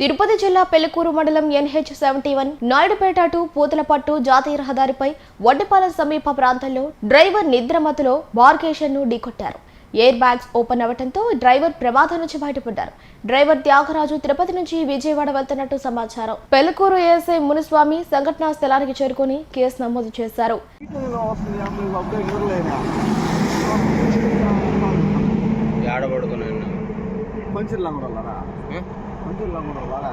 తిరుపతి జిల్లా పెళ్ళికూరు మండలం NH seventy one Naidupeta to Puthalapattu జాతీయ రహదారిపై వడ్డిపాలెం సమీప ప్రాంతంలో డ్రైవర్ నిద్రమతులో బార్గేషన్ను ఢీకొట్టారు. ఎయిర్ బ్యాగ్స్ ఓపెన్ అవ్వడంతో డ్రైవర్ ప్రమాదం నుంచి బయటపడ్డారు. డ్రైవర్ త్యాగరాజు తిరుపతి నుంచి విజయవాడ వెళ్తున్నట్టు సమాచారం. పెళ్ళకూరు ఏఎస్ఐ మునిస్వామి సంఘటనా స్థలానికి చేరుకుని కేసు నమోదు చేశారు. మీటింగ్లో పంచిర్లా కూడా వెళ్ళారా పంచిర్లా కూడా వెళ్ళారా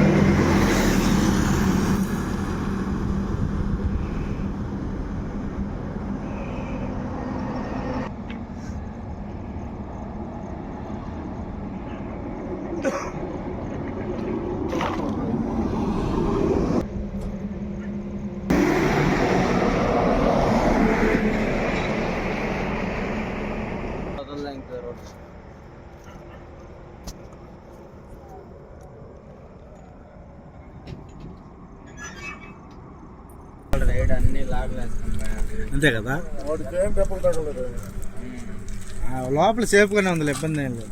రైడ్ అన్ని లాగ్ వేసుకుంటాను అంతే కదా? వాడికి ఏం దెబ్బలు తగలదు ఆ, లోపల సేఫ్గానే ఉంది ఇబ్బంది ఏం లేదు.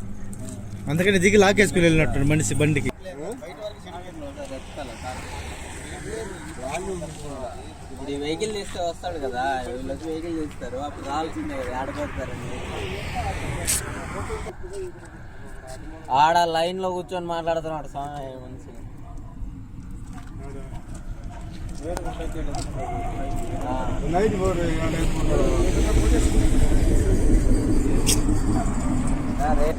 అందుకని దిగి లాగేసుకుని వెళ్ళినట్టు మనిషి బండికి. ఇప్పుడు ఈ వెహికల్ తీస్తే వస్తాడు కదా వీళ్ళకి వెహికల్ తీస్తారు అప్పుడు రావాల్సిందే కదా ఆడపడతారండి ఆడ లైన్లో కూర్చొని మాట్లాడుతున్నాడు స్వామి మనిషి ఆ. నైట్ అరే